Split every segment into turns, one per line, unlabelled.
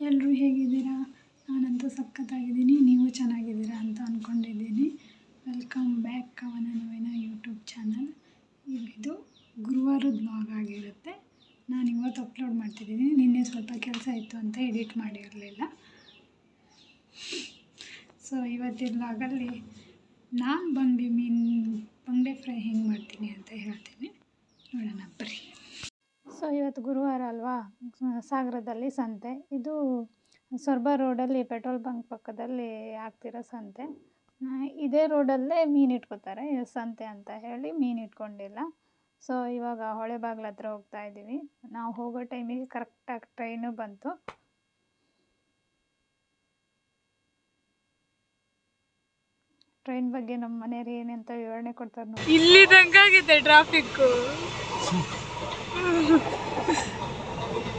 ಎಲ್ಲರೂ ಹೇಗಿದ್ದೀರಾ? ನಾನಂತೂ ಸಖತ್ತಾಗಿದ್ದೀನಿ, ನೀವು ಚೆನ್ನಾಗಿದ್ದೀರಾ ಅಂತ ಅಂದ್ಕೊಂಡಿದ್ದೀನಿ ವೆಲ್ಕಮ್ ಬ್ಯಾಕ್ ಕವನ ನವೀನ ಯೂಟ್ಯೂಬ್ ಚಾನಲ್ ಇದು ಗುರುವಾರದ ಬ್ಲಾಗ್ ಆಗಿರುತ್ತೆ. ನಾನು ಇವತ್ತು ಅಪ್ಲೋಡ್ ಮಾಡ್ತಿದ್ದೀನಿ. ನಿನ್ನೆ ಸ್ವಲ್ಪ ಕೆಲಸ ಇತ್ತು ಅಂತ ಎಡಿಟ್ ಮಾಡಿರಲಿಲ್ಲ. ಸೊ ಇವತ್ತಿನ ಬ್ಲಾಗಲ್ಲಿ ನಾನು ಬಂಗಡೆ ಮೀನು, ಬಂಗ್ಡೆ ಫ್ರೈ ಹೆಂಗೆ ಮಾಡ್ತೀನಿ ಅಂತ ಹೇಳ್ತೀನಿ. ನೋಡೋಣ, ಬರ್ರಿ. ಸೊ ಇವತ್ತು ಗುರುವಾರ ಅಲ್ವಾ? ಸಾಗರದಲ್ಲಿ ಸಂತೆ. ಇದು ಸೊರಬ ರೋಡಲ್ಲಿ ಪೆಟ್ರೋಲ್ ಬಂಕ್ ಪಕ್ಕದಲ್ಲಿ ಆಗ್ತಿರೋ ಸಂತೆ. ಇದೇ ರೋಡಲ್ಲೇ ಮೀನು ಇಟ್ಕೋತಾರೆ. ಸಂತೆ ಅಂತ ಹೇಳಿ ಮೀನು ಇಟ್ಕೊಂಡಿಲ್ಲ. ಸೊ, ಇವಾಗ ಹೊಳೆ ಬಾಗ್ಲ ಹತ್ರ ಹೋಗ್ತಾ ಇದ್ದೀವಿ. ನಾವು ಹೋಗೋ ಟೈಮಿಗೆ ಕರೆಕ್ಟಾಗಿ ಟ್ರೈನು ಬಂತು. ಟ್ರೈನ್ ಬಗ್ಗೆ ನಮ್ಮ ಮನೆಯವ್ರು ಏನಂತ ವಿವರಣೆ ಕೊಡ್ತಾರೆ ಇಲ್ಲಿ ಟ್ರಾಫಿಕ್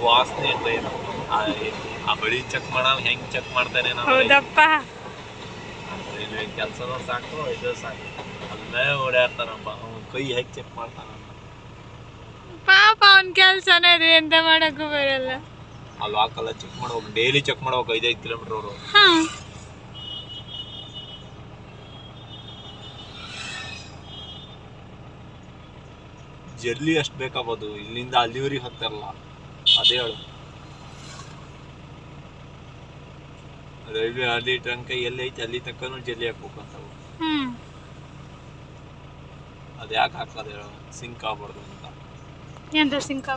ವಾಸನೆ ಟ್ರೈನ್ ಆ ಬಳಿ ಚೆಕ್ ಮಾಡ ಹೆಂಗ್ ಚೆಕ್ ಮಾಡ್ತಾನೆ
ಹೌದಪ್ಪ.
ರೈಲ್ವೆ ಕೆಲಸನೂ ಸಾಕು ಇದು ಸಾಕು. ಅಲ್ಲೇ ಓಡಾಡ್ತಾನಪ್ಪ. ಅವ್ನ ಕೈ ಹೆಂಗ್ ಚೆಕ್ ಮಾಡ್ತಾನ?
ಪಾಪ ಅವ್ನ ಕೆಲಸನೇ ಅದು ಎಂತ ಮಾಡಕ್ಕೂ ಬರಲ್ಲ.
ಅಲ್ಲಿ ವಾಕಲ್ಲ ಚೆಕ್ ಮಾಡ್ಬೇಕು ಡೈಲಿ ಚೆಕ್ ಮಾಡ್ಬೇಕು ಐದೈದು ಕಿಲೋಮೀಟರ್ ಅವರು.
ಹಾ
ಜಲ್ಲಿ ಅಷ್ಟು ಬೇಕಾಗೋದು. ಇಲ್ಲಿಂದ ಅಲ್ಲಿವರಿಗೆ ಹೋಗ್ತಾರಲ್ಲ ಅದೇ ಹೇಳು. ರೈಲ್ವೆ ಅಲ್ಲಿ ತನಕ ಎಲ್ಲಿ ಐತಿ ಅಲ್ಲಿ ತನಕನೂ ಜಲ್ಲಿ ಹಾಕ್ಬೇಕು ಅಂತ
ಹ್ಮ್.
ಅದು ಯಾಕೆ ಹಾಕೋದು ಹೇಳು? ಸಿಂಕ್ ಆಗ್ಬಾರ್ದು ಅಂತ. ಸಿಂಕ್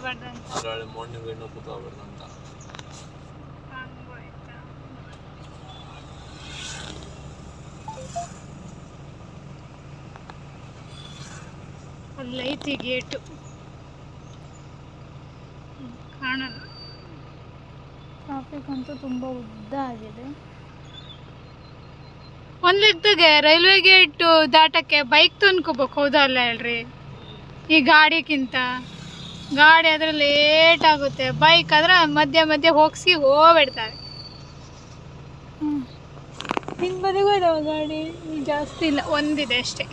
ಮಣ್ಣು ಗಿಣ್ಣು ಕೂತ್ಕೋಗ್ಬಾರ್ದು ಅಂತ.
ಅಲ್ಲೈತಿ ಗೇಟು. ಕಾಣಲ್ಲ. ಟ್ರಾಫಿಕ್ ಅಂತೂ ತುಂಬ ಉದ್ದ ಆಗಿದೆ. ಒಂದ್ ಲೆಕ್ಕದಾಗೆ ರೈಲ್ವೆ ಗೇಟ್ ದಾಟಕ್ಕೆ ಬೈಕ್ ತಂದ್ಕೋಬೇಕು ಹೌದಲ್ಲ ಹೇಳ್ರಿ? ಈ ಗಾಡಿಗಿಂತ. ಗಾಡಿ ಆದ್ರೆ ಲೇಟ್ ಆಗುತ್ತೆ. ಬೈಕ್ ಆದ್ರೆ ಮಧ್ಯೆ ಮಧ್ಯೆ ಹೋಗ್ಸಿ ಹೋಗ್ಬಿಡ್ತಾರೆ. ಹಿಂಗೆ ಬದಿಗೂ ಇದಾವ ಗಾಡಿ? ಜಾಸ್ತಿ ಇಲ್ಲ ಒಂದಿದೆ ಅಷ್ಟೇ.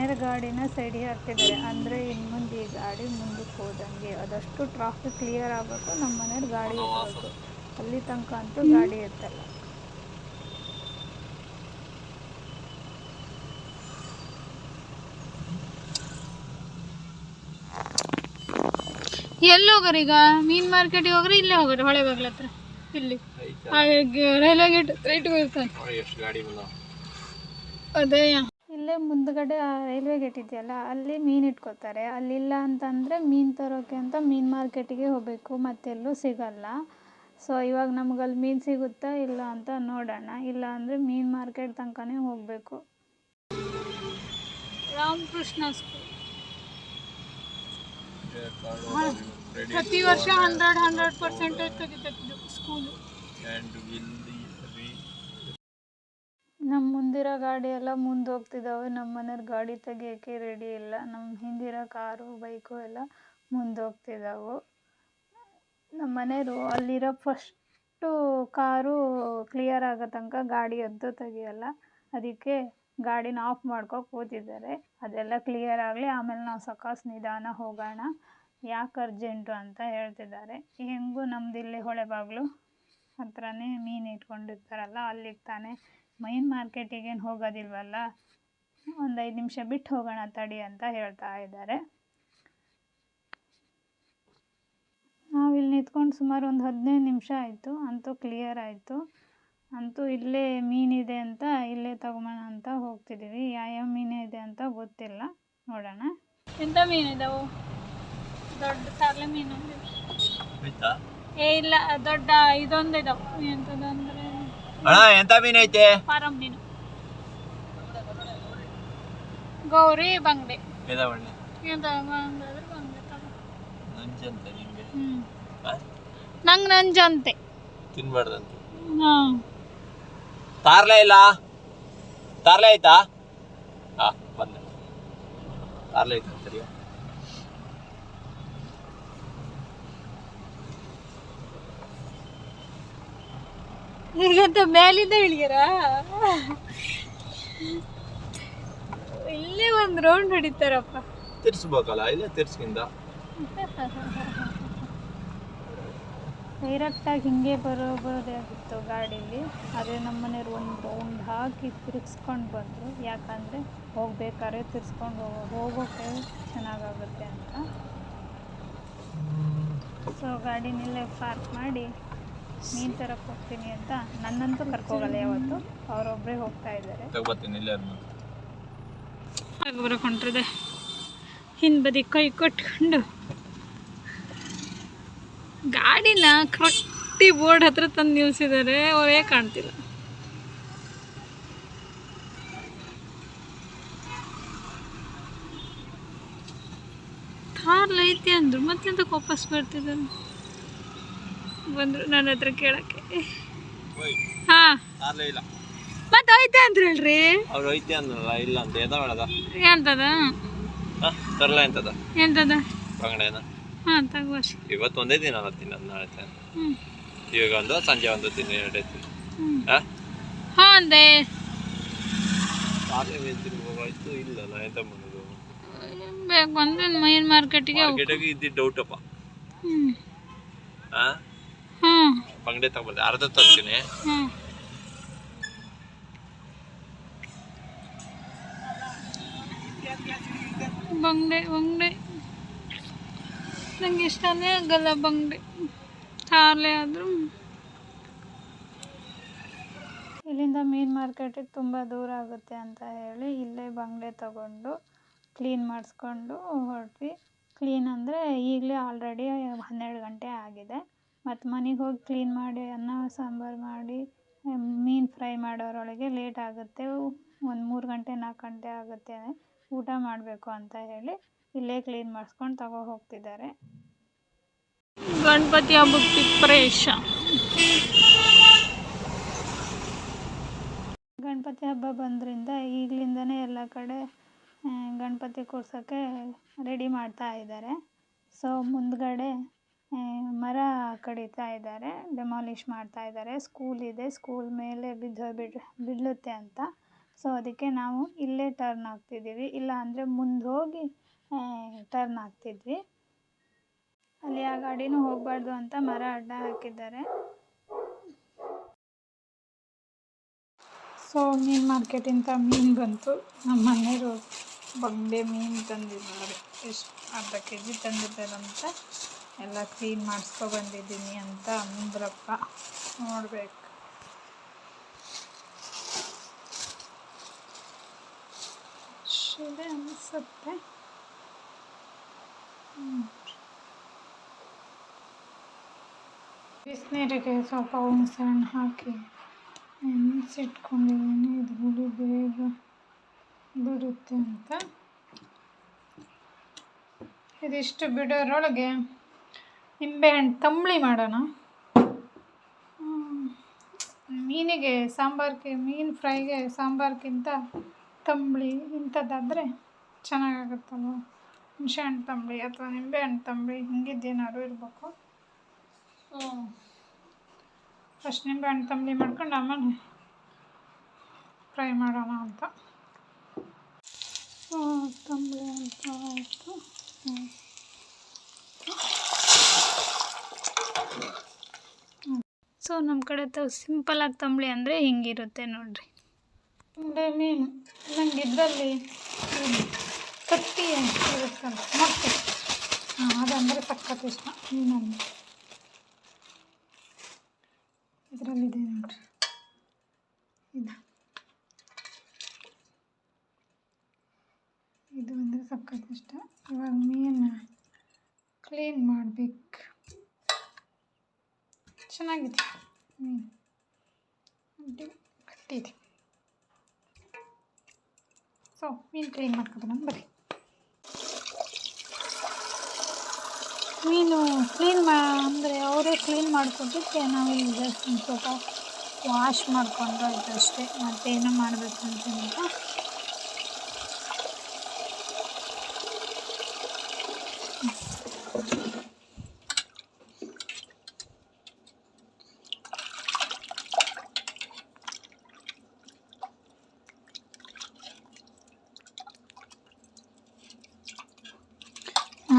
ಮನೆಯವ್ರ ಗಾಡಿನ ಸೈಡಿಗೆ ಹಾಕ್ತಿದ್ದಾರೆ ಅಂದ್ರೆ ಇನ್ನು ಮುಂದೆ ಈ ಗಾಡಿ ಮುಂದಕ್ಕೆ ಹೋದಂಗೆ ಅದಷ್ಟು ಟ್ರಾಫಿಕ್ ಕ್ಲಿಯರ್ ಆಗಬೇಕು ನಮ್ಮ ಮನೆಯವ್ರ ಗಾಡಿ ಇರಬೇಕು ಅಲ್ಲಿ ತನಕ ಅಂತೂ ಗಾಡಿ ಇರ್ತಲ್ಲ ಎಲ್ಲಿ ಹೋಗೋರು ಈಗ? ಮೀನ್ ಮಾರ್ಕೆಟಿಗೆ ಹೋಗ್ರಿ ಇಲ್ಲೇ ಹೋಗ್ರಿ ಹೊಳೆ ಬಾಗ್ಲ ಹತ್ರ. ಇಲ್ಲಿ. ರೈಲ್ವೆ ಗೇಟ್
ರೈಟ್
ಅದೇ. ಇಲ್ಲೇ ಮುಂದ್ಗಡೆ ಆ ರೈಲ್ವೆ ಗೇಟ್ ಇದೆಯಲ್ಲ ಅಲ್ಲಿ ಮೀನು ಇಟ್ಕೋತಾರೆ. ಅಲ್ಲಿಲ್ಲ ಅಂತಂದರೆ ಮೀನು ತರೋಕೆ ಅಂತ ಮೀನು ಮಾರ್ಕೆಟಿಗೆ ಹೋಗಬೇಕು ಮತ್ತೆಲ್ಲೂ ಸಿಗಲ್ಲ. ಸೊ ಇವಾಗ ನಮ್ಗೆ ಅಲ್ಲಿ ಮೀನು ಸಿಗುತ್ತಾ ಇಲ್ಲ ಅಂತ ನೋಡೋಣ. ಇಲ್ಲ ಅಂದರೆ ಮೀನು ಮಾರ್ಕೆಟ್ ತನಕನೇ ಹೋಗಬೇಕು. ರಾಮಕೃಷ್ಣ ಸ್ಕೂಲ್ ಪ್ರತಿ ವರ್ಷ ಹಂಡ್ರೆಡ್ ಹಂಡ್ರೆಡ್ ಪರ್ಸೆಂಟ್ ತೆಗಿತೈತಿದ್ದು ಸ್ಕೂಲು
ಆ್ಯಂಡ್ ವಿಲ್
ನಮ್ಮ ಮುಂದಿರೋ ಗಾಡಿ ಎಲ್ಲ ಮುಂದೆ ಹೋಗ್ತಿದ್ದಾವೆ ನಮ್ಮ ಮನೆಯವ್ರ ಗಾಡಿ ತೆಗಿಯೋಕ್ಕೆ ರೆಡಿ ಇಲ್ಲ. ನಮ್ಮ ಹಿಂದಿರೋ ಕಾರು, ಬೈಕು ಎಲ್ಲ ಮುಂದೆ ಹೋಗ್ತಿದ್ದಾವೆ ನಮ್ಮ ಮನೆಯವರು ಅಲ್ಲಿರೋ ಫಸ್ಟು ಕಾರು ಕ್ಲಿಯರ್ ಆಗೋ ತನಕ ಗಾಡಿ ಎದ್ದು ತೆಗಿಯಲ್ಲ. ಅದಕ್ಕೆ ಗಾಡಿನ ಆಫ್ ಮಾಡ್ಕೊ ಕೂತಿದ್ದಾರೆ. ಅದೆಲ್ಲ ಕ್ಲಿಯರ್ ಆಗಲಿ, ಆಮೇಲೆ ನಾವು ಸಕಾಸ್ ನಿಧಾನ ಹೋಗೋಣ. ಯಾಕೆ ಅರ್ಜೆಂಟು ಅಂತ ಹೇಳ್ತಿದ್ದಾರೆ. ಹೆಂಗೂ ನಮ್ದು ಇಲ್ಲಿ ಹೊಳೆ ಬಾಗಿಲು ಹತ್ರನೇ ಮೀನು ಇಟ್ಕೊಂಡಿರ್ತಾರಲ್ಲ, ಅಲ್ಲಿಗೆ ತಾನೇ ಮೈನ್ ಮಾರ್ಕೆಟಿಗೇನು ಹೋಗೋದಿಲ್ವಲ್ಲ? ಒಂದು ಐದು ನಿಮಿಷ ಬಿಟ್ಟು ಹೋಗೋಣ ತಡಿ ಅಂತ ಹೇಳ್ತಾ ಇದ್ದಾರೆ. ನಾವಿಲ್ಲಿ ನಿಂತ್ಕೊಂಡು ಸುಮಾರು ಒಂದು ಹದಿನೈದು ನಿಮಿಷ ಆಯಿತು. ಅಂತೂ ಕ್ಲಿಯರ್ ಆಯಿತು. ಅಂತೂ ಇಲ್ಲೇ ಮೀನಿದೆ ಅಂತ ಇಲ್ಲೇ ತಗೊಂಬೋಣ ಅಂತ ಹೋಗ್ತಿದ್ದೀವಿ ಯಾವ ಮೀನು ಇದೆ ಅಂತ ಗೊತ್ತಿಲ್ಲ. ನೋಡೋಣ. ಎಂಥ ಮೀನಿದಾವು ದೊಡ್ಡ ತರಲೆ ಮೀನು. ಏ ಇಲ್ಲ ದೊಡ್ಡ ಇದೊಂದು ಇದಾವೆ. ಎಂಥದಂದ್ರೆ
ಅಣ್ಣ ಎಂತ ಮೀನ್ ಐತೆ?
ಫಾರಂ ಮೀನು. ಗೌರಿ ಬಂಗ್ಡೆ. ಎಂತ ಬಂಗಡೆ ಬಂಗಡೆ ತಗೋ.
ನಿಮ್ಗೆ ನಿಂಗೆ?
ನಂಜಂತೆ.
ತಿನ್ಬಾರ್ದಂತೆ. ತಾರ್ಲೆ ಇಲ್ಲ? ತಾರ್ಲೆ ಆಯ್ತಾ? ಹಾ ಬಂದೆ. ತಾರ್ಲೆ ಆಯ್ತಾ ಸರಿ
ಈಗಂತ ಮೇಲಿಂದ ಇಳಿಯರ? ಇಲ್ಲೇ ಒಂದು ರೌಂಡ್ ಹೊಡಿತಾರಪ್ಪ
ತಿರ್ಸ್ಬೇಕಲ್ಲ ಇಲ್ಲ ತಿರ್ಸ್ಕಿಂದ
ಡೈರೆಕ್ಟಾಗಿ ಹಿಂಗೆ ಬರೋಬೋದಾಗಿತ್ತು ಗಾಡೀಲಿ. ಆದರೆ ನಮ್ಮ ಮನೆಯವ್ರು ಒಂದು ರೌಂಡ್ ಹಾಕಿ ತಿರ್ಗಿಸ್ಕೊಂಡು ಬಂದರು. ಯಾಕಂದರೆ ಹೋಗ್ಬೇಕಾದ್ರೆ ತಿರ್ಸ್ಕೊಂಡು ಹೋಗೋ ಹೋಗೋಕ್ಕೆ ಚೆನ್ನಾಗಾಗುತ್ತೆ ಅಂತ. ಸೊ ಗಾಡಿನಲ್ಲೇ ಪಾರ್ಕ್ ಮಾಡಿ ಮೀನು ತರಕ್ ಹೋಗ್ತೀನಿ ಅಂತ ನನ್ನಂತೂ ಕರ್ಕೋಗಲ್ಲ ಯಾವತ್ತು. ಅವರೊಬ್ಬರೇ ಹೋಗ್ತಾ ಇದ್ದಾರೆ.
ಇಲ್ಲೇ
ಹೊಂಟ್ರಿದೆ ಹಿಂದೆ ಬದಿ ಕೈ ಕೊಟ್ಕೊಂಡು. ಗಾಡಿನ ಕಟ್ಟಿ ಬೋರ್ಡ್ ಹತ್ರ ತಂದು ನಿಲ್ಸಿದ್ದಾರೆ ಅವರೇ ಕಾಣ್ತಿಲ್ಲ. ಕಾರ್ ಐತಿ ಅಂದ್ರು ಮತ್ತೆಂತ ವಾಪಸ್ ಬರ್ತಿದ್ದಾರೆ ಬಂದರು ನನ್ನ ಹತ್ರ ಕೇಳಕ್ಕೆ. ಹಾಂ. ಮತ್ತೆ ಐತೆ ಅಂತ ಹೇಳ್ರಿ
ಅವ್ರು ಐತೆ ಅಂದ್ರಲ್ಲ ಇಲ್ಲ ಅಂತ. ಎದ ಮಾಡದ
ಎಂತದ?
ಹಾಂ ತರಲ ಎಂತದ?
ಎಂತದ?
ಬಂಗಡೆನ?
ಹಾಂ ತಗೋಸಿ
ಇವತ್ತು ಒಂದೇ ದಿನ ಅಲ್ಲ ತಿನ್ನೋದು ನಾಳೆ ಇವಾಗ ಒಂದು ಸಂಜೆ ಒಂದು ತಿನ್ನ ಎರಡೇ ತಿನ್ನ.
ಹಾ?
ಹಾಂ
ಹಾಂ ಅಂದೆ
ಮೇಲೆ ತಿನ್ಬೋಗಾಯ್ತು ಇಲ್ಲ ನಾ ಎಂತ ಮಾಡೋದು?
ಬೇಕು ಅಂದ್ರೆ ಮೈನ್ ಮಾರ್ಕೆಟಿಗೆ
ಮಾರ್ಕೆಟಾಗಿ ಇದ್ದಿದ್ದು ಡೌಟಪ್ಪ
ಹ್ಞೂ
ಹಾಂ? ಬಂಗಡೆ ತಗೊಬರ್ತೀನಿ ಅರ್ಧ ತರ್ತೀನಿ.
ಬಂಗಡೆ ಬಂಗಡೆ. ನಂಗೆ ಇಷ್ಟನೇ ಆಗಲ್ಲ ಬಂಗಡೆ. ಹಾಲೆ ಆದರೂ. ಇಲ್ಲಿಂದ ಮೀನು ಮಾರ್ಕೆಟಿಗೆ ತುಂಬ ದೂರ ಆಗುತ್ತೆ ಅಂತ ಹೇಳಿ ಇಲ್ಲೇ ಬಂಗಡೆ ತಗೊಂಡು ಕ್ಲೀನ್ ಮಾಡಿಸ್ಕೊಂಡು ಹೊರಟ್ವಿ. ಕ್ಲೀನ್ ಅಂದರೆ ಈಗಲೇ ಆಲ್ರೆಡಿ ಹನ್ನೆರಡು ಗಂಟೆ ಆಗಿದೆ. ಮತ್ತು ಮನೆಗೆ ಹೋಗಿ ಕ್ಲೀನ್ ಮಾಡಿ ಅನ್ನ ಸಾಂಬಾರು ಮಾಡಿ ಮೀನು ಫ್ರೈ ಮಾಡೋರೊಳಗೆ ಲೇಟ್ ಆಗುತ್ತೆ. ಒಂದು ಮೂರು ಗಂಟೆ ನಾಲ್ಕು ಗಂಟೆ ಆಗುತ್ತೆ. ಊಟ ಮಾಡಬೇಕು ಅಂತ ಹೇಳಿ ಇಲ್ಲೇ ಕ್ಲೀನ್ ಮಾಡಿಸ್ಕೊಂಡು ತಗೋ ಹೋಗ್ತಿದ್ದಾರೆ. ಗಣಪತಿ ಹಬ್ಬಕ್ಕೆ ಪ್ರೇಷ ಗಣಪತಿ ಹಬ್ಬ ಬಂದ್ರಿಂದ ಈಗಲಿಂದನೇ ಎಲ್ಲ ಕಡೆ ಗಣಪತಿ ಕೂರ್ಸೋಕ್ಕೆ ರೆಡಿ ಮಾಡ್ತಾ ಇದ್ದಾರೆ. ಸೊ ಮುಂದ್ಗಡೆ ಮರ ಕಡಿತಾ ಇದ್ದಾರೆ ಡೆಮಾಲಿಷ್ ಮಾಡ್ತಾ ಇದ್ದಾರೆ. ಸ್ಕೂಲ್ ಇದೆ ಸ್ಕೂಲ್ ಮೇಲೆ ಬಿದ್ದು ಬಿಡ್ ಬೀಳುತ್ತೆ ಅಂತ. ಸೊ ಅದಕ್ಕೆ ನಾವು ಇಲ್ಲೇ ಟರ್ನ್ ಆಗ್ತಿದ್ದೀವಿ. ಇಲ್ಲ ಅಂದರೆ ಮುಂದೆ ಹೋಗಿ ಟರ್ನ್ ಆಗ್ತಿದ್ವಿ. ಅಲ್ಲಿ ಆ ಗಾಡಿನೂ ಹೋಗಬಾರ್ದು ಅಂತ ಮರ ಅಡ್ಡ ಹಾಕಿದ್ದಾರೆ. ಸೊ ಮೀನು ಮಾರ್ಕೆಟಿಂದ ಮೀನು ಬಂತು. ನಮ್ಮ ಮನೆಯವರು ಬಂಗಡೆ ಮೀನು ತಂದಿದ್ದಾರೆ. ಎಷ್ಟು ಅರ್ಧ ಕೆ ಜಿ ತಂದಿದ್ದಾರಂತೆ ಎಲ್ಲ ಕ್ಲೀನ್ ಮಾಡಿಸ್ಕೊ ಬಂದಿದ್ದೀನಿ ಅಂತ ಅಂದ್ರಪ್ಪ. ನೋಡಬೇಕು. ಶಿಲೆ ಅನಿಸುತ್ತೆ. ಬಿಸಿನೀರಿಗೆ ಸ್ವಲ್ಪ ಹುಣಸೆಹಣ್ಣು ಹಾಕಿ ನೆನೆಸಿಟ್ಕೊಂಡಿದ್ದೀನಿ. ಇದು ಹುಳಿ ಬೇಗ ಬಿಡುತ್ತೆ ಅಂತ. ಇದಿಷ್ಟು ಬಿಡೋರೊಳಗೆ ನಿಂಬೆಹಣ್ಣು ತಂಬಳಿ ಮಾಡೋಣ. ಮೀನಿಗೆ ಸಾಂಬಾರ್ಗೆ, ಮೀನು ಫ್ರೈಗೆ ಸಾಂಬಾರ್ಗಿಂತ ತಂಬಳಿ ಇಂಥದ್ದಾದರೆ ಚೆನ್ನಾಗಾಗುತ್ತಲ್ಲವಾ ಹುಣಸೆ ಹಣ್ಣು ತಂಬಳಿ ಅಥವಾ ನಿಂಬೆಹಣ್ಣು ತಂಬಳಿ ಹಿಂಗಿದ್ದೇನಾದ್ರು ಇರಬೇಕು. ಸೊ ಫಸ್ಟ್ ನಿಂಬೆಹಣ್ಣು ತಂಬಳಿ ಮಾಡ್ಕೊಂಡು ಆಮೇಲೆ ಫ್ರೈ ಮಾಡೋಣ ಅಂತ. ತಂಬಳಿ ಅಂತ ಆಯಿತು. ಸೊ ನಮ್ಮ ಕಡೆ ತ ಸಿಂಪಲಾಗಿ ತಂಬಳಿ ಅಂದರೆ ಹಿಂಗಿರುತ್ತೆ ನೋಡಿರಿ. ಮೀನು ನಂಗೆ ಇದರಲ್ಲಿ ಕಟ್ಟಿ ಇರುತ್ತಲ್ಲ ಮೊಟ್ಟೆ. ಹಾಂ, ಅದಂದರೆ ಸಖತ್ ಇಷ್ಟ. ಮೀನಲ್ಲಿ ಇದರಲ್ಲಿದೆ ನೋಡಿರಿ. ಇದು. ಇದು ಅಂದರೆ ಸಖತ್ ಇಷ್ಟ. ಇವಾಗ ಮೀನು ಕ್ಲೀನ್ ಮಾಡಬೇಕು. ಚೆನ್ನಾಗಿದೆ. ಮೀನು ಕಟ್ಟಿದೆ. ಸೊ ಮೀನು ಕ್ಲೀನ್ ಮಾಡ್ಕೊಬೋಣ ಬರ್ರಿ ಮೀನು ಕ್ಲೀನ್ ಮಾ, ಅಂದರೆ ಅವರೇ ಕ್ಲೀನ್ ಮಾಡಿಕೊಟ್ಟಿಕ್ಕೆ ನಾವು ಈಗ ಜಸ್ಟ್ ಸ್ವಲ್ಪ ವಾಶ್ ಮಾಡಿಕೊಂಡು ಅಷ್ಟೇ. ಮತ್ತೇನು ಮಾಡಬೇಕು ಅಂತಂತ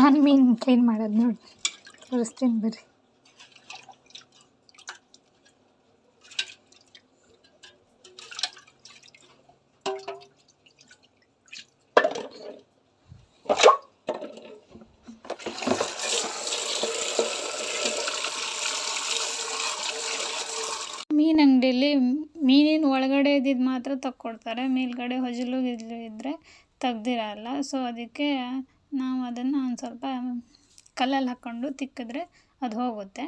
ನಾನು ಮೀನು ಕ್ಲೀನ್ ಮಾಡೋದು ನೋಡಿ. ತೋರಿಸ್ತೀನಿ ಬರ್ರಿ ಮೀನು ಅಂಗಡಿಯಲ್ಲಿ ಮೀನಿನ ಒಳಗಡೆ ಇದ್ದಿದ್ದು ಮಾತ್ರ ತಕ್ಕೊಡ್ತಾರೆ, ಮೇಲ್ಗಡೆ ಹೊಜಲು ಗಿಜಲು ಇದ್ದರೆ ತೆಗ್ದಿರಲ್ಲ. ಸೊ ಅದಕ್ಕೆ ನಾವು ಅದನ್ನು ಒಂದು ಸ್ವಲ್ಪ ಕಲ್ಲಲ್ಲಿ ಹಾಕ್ಕೊಂಡು ತಿಕ್ಕಿದ್ರೆ ಅದು ಹೋಗುತ್ತೆ.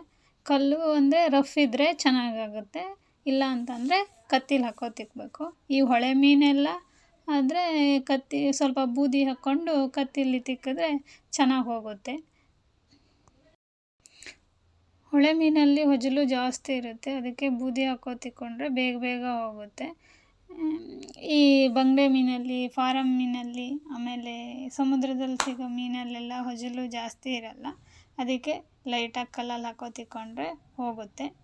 ಕಲ್ಲು ಅಂದರೆ ರಫ್ ಇದ್ದರೆ ಚೆನ್ನಾಗಾಗುತ್ತೆ. ಇಲ್ಲ ಅಂತಂದರೆ ಕತ್ತಿಲಿ ಹಾಕೋ ತಿಕ್ಕಬೇಕು ಈ ಹೊಳೆ ಮೀನೆಲ್ಲ ಆದರೆ ಕತ್ತಿ ಸ್ವಲ್ಪ ಬೂದಿ ಹಾಕ್ಕೊಂಡು ಕತ್ತಿಲಿ ತಿಕ್ಕಿದ್ರೆ ಚೆನ್ನಾಗಿ ಹೋಗುತ್ತೆ. ಹೊಳೆ ಮೀನಲ್ಲಿ ಹೊಜಲು ಜಾಸ್ತಿ ಇರುತ್ತೆ. ಅದಕ್ಕೆ ಬೂದಿ ಹಾಕೋ ತಿಕ್ಕೊಂಡ್ರೆ ಬೇಗ ಬೇಗ ಹೋಗುತ್ತೆ. ಈ ಬಂಗಡೆ ಮೀನಲ್ಲಿ ಫಾರಮ್ ಮೀನಲ್ಲಿ, ಆಮೇಲೆ ಸಮುದ್ರದಲ್ಲಿ ಸಿಗೋ ಮೀನಲ್ಲೆಲ್ಲ ಹೊಜಲು ಜಾಸ್ತಿ ಇರಲ್ಲ. ಅದಕ್ಕೆ ಲೈಟಾಗಿ ಕಲ್ಲಲ್ಲಿ ಹಾಕೋ ತಿಕ್ಕೊಂಡ್ರೆ ಹೋಗುತ್ತೆ.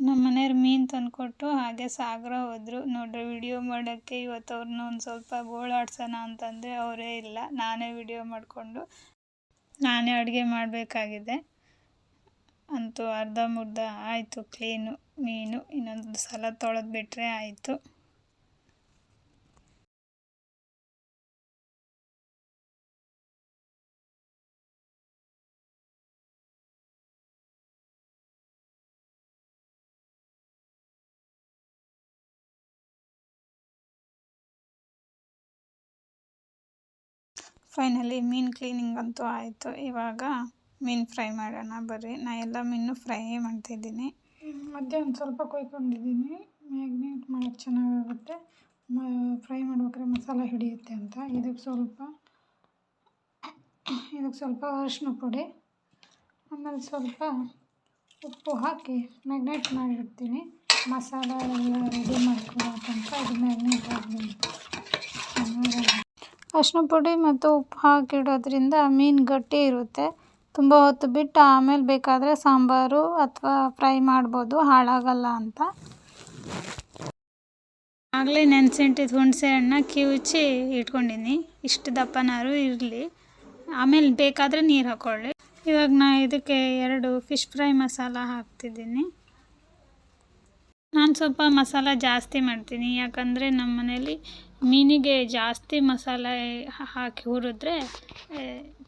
ನಮ್ಮ ಮನೆಯವ್ರು ಮೀನು ತಂದುಕೊಟ್ಟು ಹಾಗೆ ಸಾಗರ ಹೋದರು. ನೋಡ್ರಿ ವಿಡಿಯೋ ಮಾಡೋಕ್ಕೆ ಇವತ್ತು ಅವ್ರನ್ನ ಒಂದು ಸ್ವಲ್ಪ ಗೋಳಾಡ್ಸೋಣ ಅಂತಂದರೆ ಅವರೇ ಇಲ್ಲ. ನಾನೇ ವಿಡಿಯೋ ಮಾಡಿಕೊಂಡು ನಾನೇ ಅಡುಗೆ ಮಾಡಬೇಕಾಗಿದೆ. ಅಂತೂ ಅರ್ಧ ಮುರ್ಧ ಆಯಿತು. ಕ್ಲೀನು ಮೀನು. ಇನ್ನೊಂದು ಸಲ ತೊಳೆದು ಬಿಟ್ಟರೆ ಆಯಿತು. ಫೈನಲಿ ಮೀನು ಕ್ಲೀನಿಂಗ್ ಅಂತೂ ಆಯಿತು. ಇವಾಗ ಮೀನು ಫ್ರೈ ಮಾಡೋಣ ಬರ್ರಿ. ನಾ ಎಲ್ಲ ಮೀನು ಫ್ರೈ ಮಾಡ್ತಿದ್ದೀನಿ.
ಮಧ್ಯಾಹ್ನ ಸ್ವಲ್ಪ ಕೊಯ್ಕೊಂಡಿದ್ದೀನಿ. ಮ್ಯಾಗ್ನೇಟ್ ಮಾಡೋಕ್ಕೆ ಚೆನ್ನಾಗಾಗುತ್ತೆ. ಮ, ಫ್ರೈ ಮಾಡ್ಬೇಕಾದ್ರೆ ಮಸಾಲೆ ಹಿಡಿಯುತ್ತೆ ಅಂತ. ಇದಕ್ಕೆ ಸ್ವಲ್ಪ ಇದಕ್ಕೆ ಸ್ವಲ್ಪ ಅರಿಶಿನ ಪುಡಿ, ಆಮೇಲೆ ಸ್ವಲ್ಪ ಉಪ್ಪು ಹಾಕಿ ಮ್ಯಾಗ್ನೇಟ್ ಮಾಡಿರ್ತೀನಿ. ಮಸಾಲ ಎಲ್ಲ ರೆಡಿ ಮಾಡ್ಕೊಳ್ಳೋ ತನಕ ಇದು ಮ್ಯಾಗ್ನೇಟ್ ಆಗಲಿ
ಅರಿಶಿನ ಪುಡಿ ಮತ್ತು ಉಪ್ಪು ಹಾಕಿಡೋದ್ರಿಂದ ಮೀನು ಗಟ್ಟಿ ಇರುತ್ತೆ. ತುಂಬ ಹೊತ್ತು ಬಿಟ್ಟು ಆಮೇಲೆ ಬೇಕಾದರೆ ಸಾಂಬಾರು ಅಥವಾ ಫ್ರೈ ಮಾಡ್ಬೋದು, ಹಾಳಾಗಲ್ಲ ಅಂತ. ಆಗಲೇ ನೆನೆಸಿಟ್ಟಿದ್ದು ಹುಣಸೆ ಹಣ್ಣ ಕಿವುಚಿ ಇಟ್ಕೊಂಡಿನಿ. ಇಷ್ಟು ದಪ್ಪನಾರು ಇರಲಿ. ಆಮೇಲೆ ಬೇಕಾದರೆ ನೀರು ಹಾಕ್ಕೊಳ್ಳಿ ಇವಾಗ ನಾ ಇದಕ್ಕೆ ಎರಡು ಫಿಶ್ ಫ್ರೈ ಮಸಾಲ ಹಾಕ್ತಿದ್ದೀನಿ. ನಾನು ಸ್ವಲ್ಪ ಮಸಾಲ ಜಾಸ್ತಿ ಮಾಡ್ತೀನಿ. ಯಾಕಂದರೆ ನಮ್ಮ ಮನೇಲಿ ಮೀನಿಗೆ ಜಾಸ್ತಿ ಮಸಾಲೆ ಹಾಕಿ ಹುರಿದ್ರೆ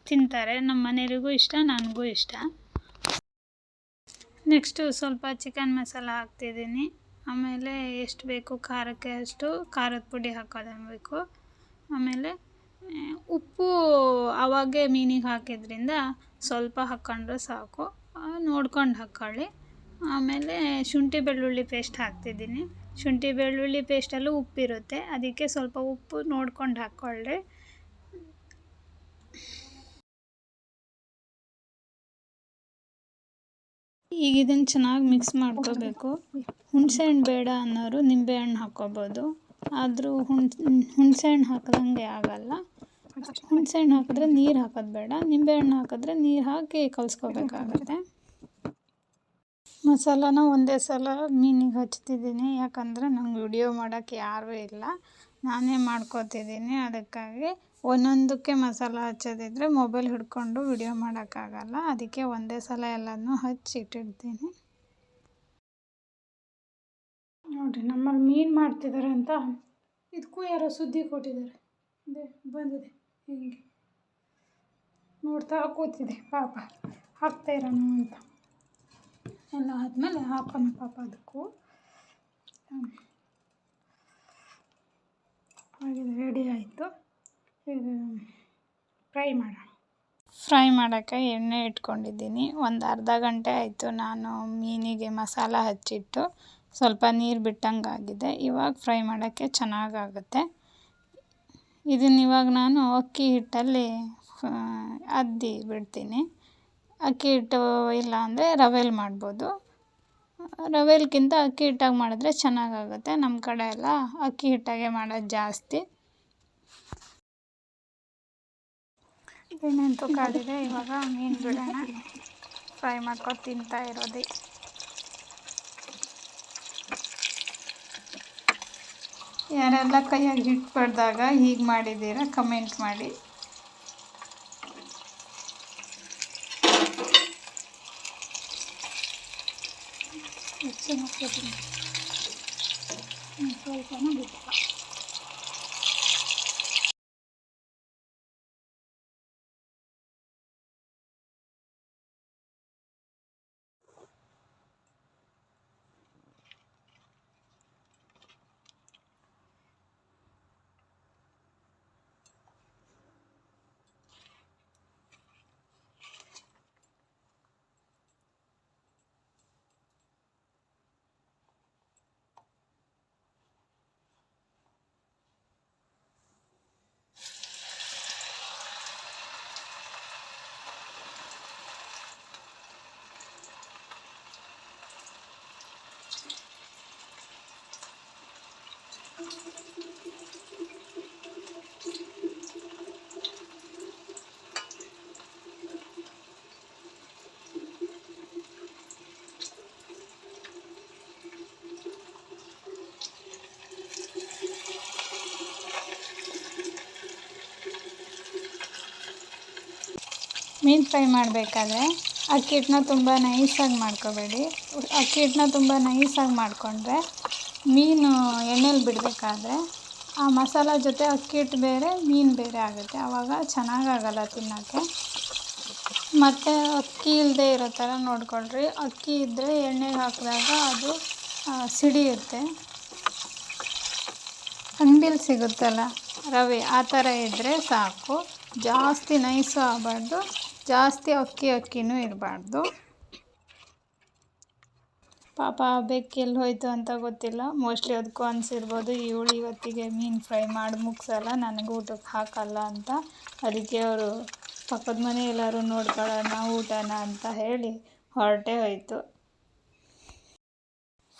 ತಿಂತಾರೆ. ನಮ್ಮ ಮನೆಯವರಿಗೂ ಇಷ್ಟ, ನನಗೂ ಇಷ್ಟ. ನೆಕ್ಸ್ಟು ಸ್ವಲ್ಪ ಚಿಕನ್ ಮಸಾಲ ಹಾಕ್ತಿದ್ದೀನಿ. ಆಮೇಲೆ ಎಷ್ಟು ಬೇಕು ಖಾರಕ್ಕೆ ಅಷ್ಟು ಖಾರದ ಪುಡಿ ಹಾಕೋಬೇಕು ಆಮೇಲೆ ಉಪ್ಪು ಆವಾಗೆ ಮೀನಿಗೆ ಹಾಕಿದ್ರಿಂದ ಸ್ವಲ್ಪ ಹಾಕ್ಕೊಂಡ್ರೆ ಸಾಕು. ನೋಡ್ಕೊಂಡು ಹಾಕ್ಕೊಳ್ಳಿ ಆಮೇಲೆ ಶುಂಠಿ ಬೆಳ್ಳುಳ್ಳಿ ಪೇಸ್ಟ್ ಹಾಕ್ತಿದ್ದೀನಿ. ಶುಂಠಿ ಬೆಳ್ಳುಳ್ಳಿ ಪೇಸ್ಟಲ್ಲೂ ಉಪ್ಪಿರುತ್ತೆ. ಅದಕ್ಕೆ ಸ್ವಲ್ಪ ಉಪ್ಪು ನೋಡ್ಕೊಂಡು ಹಾಕ್ಕೊಳ್ಳ್ರಿ ಈಗ ಇದನ್ನು ಚೆನ್ನಾಗಿ ಮಿಕ್ಸ್ ಮಾಡ್ಕೋಬೇಕು. ಹುಣಸೆಹಣ್ಣು ಬೇಡ ಅನ್ನೋರು ನಿಂಬೆಹಣ್ಣು ಹಾಕ್ಕೋಬೋದು. ಆದರೂ ಹುಣ್ಸೆ ಹುಣಸೆ ಹಣ್ಣು ಹಾಕ್ದಂಗೆ ಆಗಲ್ಲ. ಹುಣಸೆಹಣ್ಣು ಹಾಕಿದ್ರೆ ನೀರು ಹಾಕೋದು ಬೇಡ. ನಿಂಬೆಹಣ್ಣು ಹಾಕಿದ್ರೆ ನೀರು ಹಾಕಿ ಕಲಿಸ್ಕೋಬೇಕಾಗತ್ತೆ. ಮಸಾಲಾನ ಒಂದೇ ಸಲ ಮೀನಿಗೆ ಹಚ್ತಿದ್ದೀನಿ. ಯಾಕಂದರೆ ನಂಗೆ ವಿಡಿಯೋ ಮಾಡೋಕ್ಕೆ ಯಾರೂ ಇಲ್ಲ. ನಾನೇ ಮಾಡ್ಕೋತಿದ್ದೀನಿ. ಅದಕ್ಕಾಗಿ ಒಂದೊಂದಕ್ಕೆ ಮಸಾಲ ಹಚ್ಚೋದಿದ್ರೆ ಮೊಬೈಲ್ ಹಿಡ್ಕೊಂಡು ವಿಡಿಯೋ ಮಾಡೋಕ್ಕಾಗಲ್ಲ. ಅದಕ್ಕೆ ಒಂದೇ ಸಲ ಎಲ್ಲನೂ ಹಚ್ಚಿ ಇಟ್ಟಿರ್ತೀನಿ
ನೋಡಿರಿ ನಮ್ಮಲ್ಲಿ ಮೀನು ಮಾಡ್ತಿದ್ದಾರೆ ಅಂತ ಇದಕ್ಕೂ ಯಾರೋ ಸುದ್ದಿ ಕೊಟ್ಟಿದ್ದಾರೆ ಇದೆ, ಬಂದಿದೆ. ಹಿಂಗೆ ನೋಡ್ತಾ ಕೂತಿದೆ. ಪಾಪ ಹಾಕ್ತಾ ಇರೋಣ ಅಂತ. ಎಲ್ಲ ಆದಮೇಲೆ ಹಾಕೋಣ ಪಾಪ ಅದಕ್ಕೂ. ಆಗಿದೆ ರೆಡಿ ಆಯಿತು. ಈಗ ಫ್ರೈ ಮಾಡೋಣ
ಫ್ರೈ ಮಾಡೋಕ್ಕೆ ಎಣ್ಣೆ ಇಟ್ಕೊಂಡಿದ್ದೀನಿ. ಒಂದು ಅರ್ಧ ಗಂಟೆ ಆಯಿತು ನಾನು ಮೀನಿಗೆ ಮಸಾಲ ಹಚ್ಚಿಟ್ಟು ಸ್ವಲ್ಪ ನೀರು ಬಿಟ್ಟಂಗೆ ಆಗಿದೆ. ಇವಾಗ ಫ್ರೈ ಮಾಡೋಕ್ಕೆ ಚೆನ್ನಾಗಾಗುತ್ತೆ. ಇದನ್ನು ಇವಾಗ ನಾನು ಅಕ್ಕಿ ಹಿಟ್ಟಲ್ಲಿ ಅದ್ದಿ ಬಿಡ್ತೀನಿ. ಅಕ್ಕಿ ಹಿಟ್ಟು ಇಲ್ಲ ಅಂದರೆ ರವೆಲಿ ಮಾಡ್ಬೋದು. ರವೆಲಿಗಿಂತ ಅಕ್ಕಿ ಹಿಟ್ಟಾಗಿ ಮಾಡಿದ್ರೆ ಚೆನ್ನಾಗಾಗುತ್ತೆ. ನಮ್ಮ ಕಡೆ ಎಲ್ಲ ಅಕ್ಕಿ ಹಿಟ್ಟಾಗೆ ಮಾಡೋದು ಜಾಸ್ತಿ. ಎಣ್ಣೆಂತೂ ಕಾದಿದೆ ಇವಾಗ ಮೀನು ಬಿಡೋಣ. ಫ್ರೈ ಮಾಡ್ಕೊಂಡು ತಿಂತಾ ಇರೋದೇ. ಯಾರೆಲ್ಲ ಕೈಯಾಗಿ ಹಿಟ್ಟು ಪಡೆದಾಗ ಹೀಗೆ ಮಾಡಿದ್ದೀರಾ, ಕಮೆಂಟ್ ಮಾಡಿ.
背の背びれ。
うん、そうかな、ಮೀನು ಫ್ರೈ ಮಾಡಬೇಕಾದ್ರೆ ಅಕ್ಕಿ ಹಿಟ್ಟನ್ನ ತುಂಬ ನೈಸಾಗಿ ಮಾಡ್ಕೋಬೇಡಿ. ಅಕ್ಕಿ ಹಿಟ್ಟನ್ನ ತುಂಬ ನೈಸಾಗಿ ಮಾಡಿಕೊಂಡ್ರೆ ಮೀನು ಎಣ್ಣೆಲಿ ಬಿಡಬೇಕಾದ್ರೆ ಆ ಮಸಾಲ ಜೊತೆ ಅಕ್ಕಿ ಹಿಟ್ಟು ಬೇರೆ, ಮೀನು ಬೇರೆ ಆಗುತ್ತೆ. ಆವಾಗ ಚೆನ್ನಾಗಾಗಲ್ಲ ತಿನ್ನೋಕ್ಕೆ. ಮತ್ತು ಅಕ್ಕಿ ಇಲ್ಲದೆ ಇರೋ ಥರ ನೋಡ್ಕೊಳ್ರಿ. ಅಕ್ಕಿ ಇದ್ದರೆ ಎಣ್ಣೆಗೆ ಹಾಕಿದಾಗ ಅದು ಸಿಡಿಯುತ್ತೆ ಅಂಗಡಿಲಿ ಸಿಗುತ್ತಲ್ಲ ರವೆ, ಆ ಥರ ಇದ್ದರೆ ಸಾಕು. ಜಾಸ್ತಿ ನೈಸು ಆಗಬಾರ್ದು. ಜಾಸ್ತಿ ಅಕ್ಕಿ ಅಕ್ಕಿನೂ ಇರಬಾರ್ದು. ಪಾಪ ಬೆಕ್ಕು ಎಲ್ಲಿ ಹೋಯ್ತು ಅಂತ ಗೊತ್ತಿಲ್ಲ. ಮೋಸ್ಟ್ಲಿ ಅದಕ್ಕೂ ಅನಿಸಿರ್ಬೋದು, ಇವಳು ಇವತ್ತಿಗೆ ಮೀನು ಫ್ರೈ ಮಾಡಿ ಮುಗಿಸಲ್ಲ, ನನಗೆ ಊಟಕ್ಕೆ ಹಾಕಲ್ಲ ಅಂತ. ಅದಕ್ಕೆ ಅವರು, ಪಕ್ಕದ ಮನೆ ಎಲ್ಲರೂ ನೋಡ್ಕೊಳ್ಳೋಣ ಊಟನ ಅಂತ ಹೇಳಿ ಹೊರಟೇ ಹೋಯಿತು.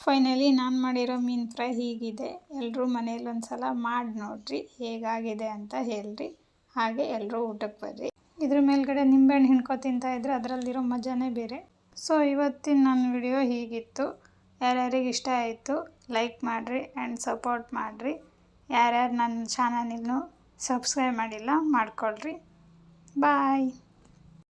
ಫೈನಲಿ ನಾನು ಮಾಡಿರೋ ಮೀನು ಫ್ರೈ ಹೀಗಿದೆ. ಎಲ್ಲರೂ ಮನೇಲಿ ಒಂದು ಸಲ ಮಾಡಿ ನೋಡ್ರಿ, ಹೇಗಾಗಿದೆ ಅಂತ ಹೇಳ್ರಿ. ಹಾಗೆ ಎಲ್ಲರೂ ಊಟಕ್ಕೆ ಬರ್ರಿ. ಇದ್ರ ಮೇಲ್ಗಡೆ ನಿಂಬೆಹಣ್ಣು ಹಿಂಡ್ಕೊ ತಿಂತಾ ಇದ್ರೆ ಅದರಲ್ಲಿರೋ ಮಜಾನೇ ಬೇರೆ. ಸೊ, ಇವತ್ತಿನ ನನ್ನ ವಿಡಿಯೋ ಹೀಗಿತ್ತು. ಯಾರ್ಯಾರಿಗೆ ಇಷ್ಟ ಆಯಿತು ಲೈಕ್ ಮಾಡಿರಿ ಆ್ಯಂಡ್ ಸಪೋರ್ಟ್ ಮಾಡಿರಿ. ಯಾರ್ಯಾರು ನನ್ನ ಚಾನಲ್ ಇನ್ನೂ ಸಬ್ಸ್ಕ್ರೈಬ್ ಮಾಡಿಲ್ಲ, ಮಾಡ್ಕೊಳ್ರಿ. ಬಾಯ್